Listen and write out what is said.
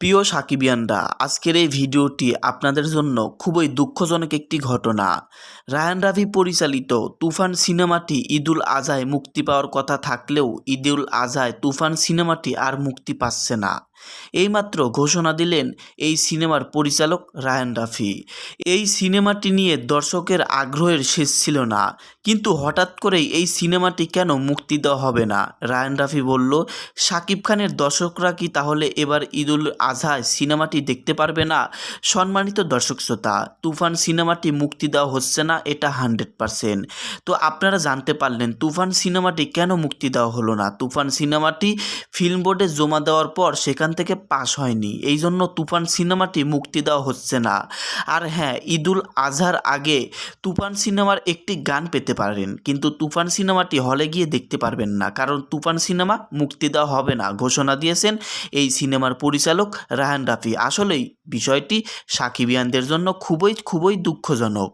প্রিয় সাকিবিয়ানরা, আজকের এই ভিডিওটি আপনাদের জন্য খুবই দুঃখজনক একটি ঘটনা। রায়ান রাভি পরিচালিত তুফান সিনেমাটি ঈদুল আজায় মুক্তি পাওয়ার কথা থাকলেও ঈদুল আজায় তুফান সিনেমাটি আর মুক্তি পাচ্ছে না। এইমাত্র ঘোষণা দিলেন এই সিনেমার পরিচালক রায়ান রাফি। এই সিনেমাটি নিয়ে দর্শকের আগ্রহের শেষ ছিল না, কিন্তু হঠাৎ করেই এই সিনেমাটি কেন মুক্তি দেওয়া হবে না? রায়ান রাফি বলল শাকিব খানের দর্শকরা কি তাহলে এবার ঈদুল আজহায় সিনেমাটি দেখতে পারবে না? সম্মানিত দর্শক শ্রোতা, তুফান সিনেমাটি মুক্তি দেওয়া হচ্ছে না, এটা হান্ড্রেড পারসেন্ট। তো আপনারা জানতে পারলেন, তুফান সিনেমাটি কেন মুক্তি দেওয়া হলো না? তুফান সিনেমাটি ফিল্ম বোর্ডে জমা দেওয়ার পর সেখান থেকে পাস হয়নি। এই জন্য তুফান সিনেমাটি মুক্তি দেওয়া হচ্ছে না। আর হ্যাঁ ঈদুল আজহার আগে তুফান সিনেমার একটি গান পেতে পারেন, কিন্তু তুফান সিনেমাটি হলে গিয়ে দেখতে পারবেন না, কারণ তুফান সিনেমা মুক্তি দেওয়া হবে না, ঘোষণা দিয়েছেন এই সিনেমার পরিচালক রাহান রাফি। আসলেই বিষয়টি সাকিবিয়ানদের জন্য খুবই খুবই দুঃখজনক।